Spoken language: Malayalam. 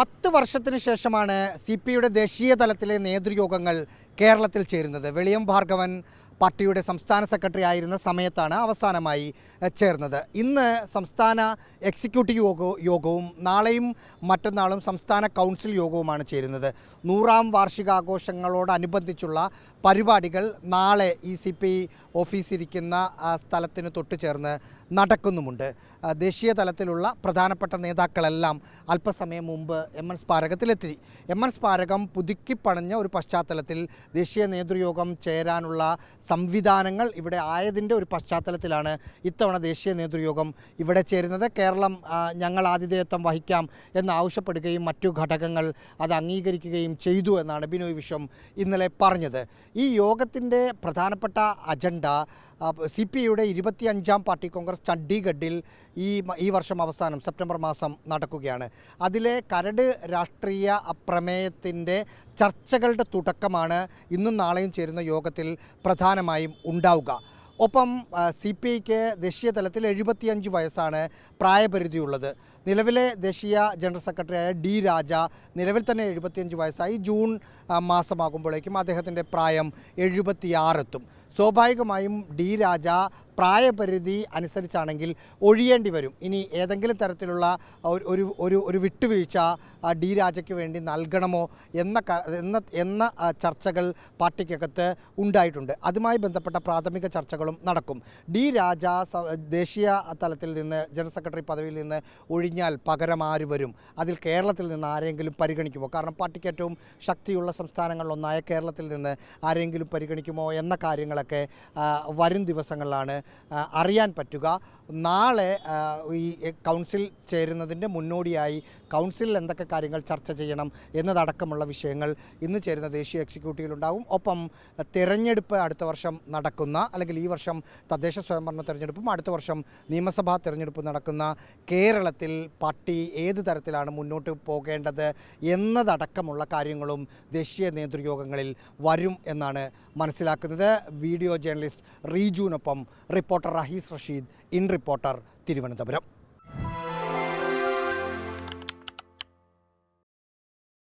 പത്ത് വർഷത്തിന് ശേഷമാണ് സി പി ഐയുടെ ദേശീയ തലത്തിലെ നേതൃയോഗങ്ങൾ കേരളത്തിൽ ചേരുന്നത്. വെളിയം ഭാർഗവൻ പാർട്ടിയുടെ സംസ്ഥാന സെക്രട്ടറി ആയിരുന്ന സമയത്താണ് അവസാനമായി ചേർന്നത്. ഇന്ന് സംസ്ഥാന എക്സിക്യൂട്ടീവ് യോഗ യോഗവും നാളെയും മറ്റന്നാളും സംസ്ഥാന കൗൺസിൽ യോഗവുമാണ് ചേരുന്നത്. നൂറാം വാർഷികാഘോഷങ്ങളോടനുബന്ധിച്ചുള്ള പരിപാടികൾ നാളെ ഇ സി പി ഓഫീസിരിക്കുന്ന സ്ഥലത്തിന് തൊട്ട് ചേർന്ന് നടക്കുന്നുമുണ്ട്. ദേശീയ തലത്തിലുള്ള പ്രധാനപ്പെട്ട നേതാക്കളെല്ലാം അല്പസമയം മുമ്പ് എം എൻ സ്മാരകത്തിലെത്തി എം എൻ സ്മാരകം പുതുക്കിപ്പണഞ്ഞ ഒരു പശ്ചാത്തലത്തിൽ ദേശീയ നേതൃയോഗം ചേരാനുള്ള സംവിധാനങ്ങൾ ഇവിടെ ആയതിന്റെ ഒരു പശ്ചാത്തലത്തിലാണ് ഇത്തവണ ദേശീയ നേതൃയോഗം ഇവിടെ ചേരുന്നത്. കേരളം ഞങ്ങൾ ആതിഥേയത്വം വഹിക്കാം എന്നാവശ്യപ്പെടുകയും മറ്റു ഘടകങ്ങൾ അത് അംഗീകരിക്കുകയും ചെയ്തു എന്നാണ് ബിനോയ് വിശ്വം ഇന്നലെ പറഞ്ഞത്. ഈ യോഗത്തിന്റെ പ്രധാനപ്പെട്ട അജണ്ട സി പി ഐയുടെ ഇരുപത്തിയഞ്ചാം പാർട്ടി കോൺഗ്രസ് ചണ്ഡീഗഡിൽ ഈ ഈ വർഷം അവസാനം സെപ്റ്റംബർ മാസം നടക്കുകയാണ്. അതിലെ കരട് രാഷ്ട്രീയ പ്രമേയത്തിന്റെ ചർച്ചകളുടെ തുടക്കമാണ് ഇന്നും നാളെയും ചേരുന്ന യോഗത്തിൽ പ്രധാനമായും ഉണ്ടാവുക. ഒപ്പം സി പി ഐക്ക് ദേശീയ തലത്തിൽ എഴുപത്തിയഞ്ച് വയസ്സാണ് പ്രായപരിധിയുള്ളത്. നിലവിലെ ദേശീയ ജനറൽ സെക്രട്ടറിയായ ഡി രാജ നിലവിൽ തന്നെ എഴുപത്തിയഞ്ച് വയസ്സായി ജൂൺ മാസമാകുമ്പോഴേക്കും അദ്ദേഹത്തിന്റെ പ്രായം എഴുപത്തിയാറെത്തും സ്വാഭാവികമായും ഡി രാജ പ്രായപരിധി അനുസരിച്ചാണെങ്കിൽ ഒഴിയേണ്ടി വരും. ഇനി ഏതെങ്കിലും തരത്തിലുള്ള ഒരു ഒരു ഒരു വിട്ടുവീഴ്ച ഡി രാജയ്ക്ക് വേണ്ടി നൽകണമോ എന്ന എന്ന എന്ന ചർച്ചകൾ പാർട്ടിക്കകത്ത് ഉണ്ടായിട്ടുണ്ട്. അതുമായി ബന്ധപ്പെട്ട പ്രാഥമിക ചർച്ചകളും നടക്കും. ഡി രാജ ദേശീയ തലത്തിൽ നിന്ന് ജനറൽ സെക്രട്ടറി പദവിയിൽ നിന്ന് ഒഴിഞ്ഞാൽ പകരം ആര് വരും? അതിൽ കേരളത്തിൽ നിന്ന് ആരെങ്കിലും പരിഗണിക്കുമോ? കാരണം പാർട്ടിക്ക് ഏറ്റവും ശക്തിയുള്ള സംസ്ഥാനങ്ങളിലൊന്നായ കേരളത്തിൽ നിന്ന് ആരെങ്കിലും പരിഗണിക്കുമോ എന്ന കാര്യങ്ങളൊക്കെ ആ, വരും ദിവസങ്ങളിലാണ് അറിയാൻ പറ്റുക. നാളെ ഈ കൗൺസിൽ ചേരുന്നതിന്റെ മുന്നോടിയായി കൗൺസിലിൽ എന്തൊക്കെ കാര്യങ്ങൾ ചർച്ച ചെയ്യണം എന്നതടക്കമുള്ള വിഷയങ്ങൾ ഇന്ന് ചേരുന്ന ദേശീയ എക്സിക്യൂട്ടീവിലുണ്ടാവും. ഒപ്പം തിരഞ്ഞെടുപ്പ് അടുത്ത വർഷം നടക്കുന്ന അല്ലെങ്കിൽ ഈ വർഷം തദ്ദേശ സ്വയംഭരണ തിരഞ്ഞെടുപ്പും അടുത്ത വർഷം നിയമസഭാ തിരഞ്ഞെടുപ്പ് നടക്കുന്ന കേരളത്തിൽ പാർട്ടി ഏത് തരത്തിലാണ് മുന്നോട്ട് പോകേണ്ടത് എന്നതടക്കമുള്ള കാര്യങ്ങളും ദേശീയ നേതൃയോഗങ്ങളിൽ വരും എന്നാണ് മനസ്സിലാക്കുന്നത്. Video journalist റീജുവിനൊപ്പം reporter Rahees Rasheed in reporter Thiruvananthapuram.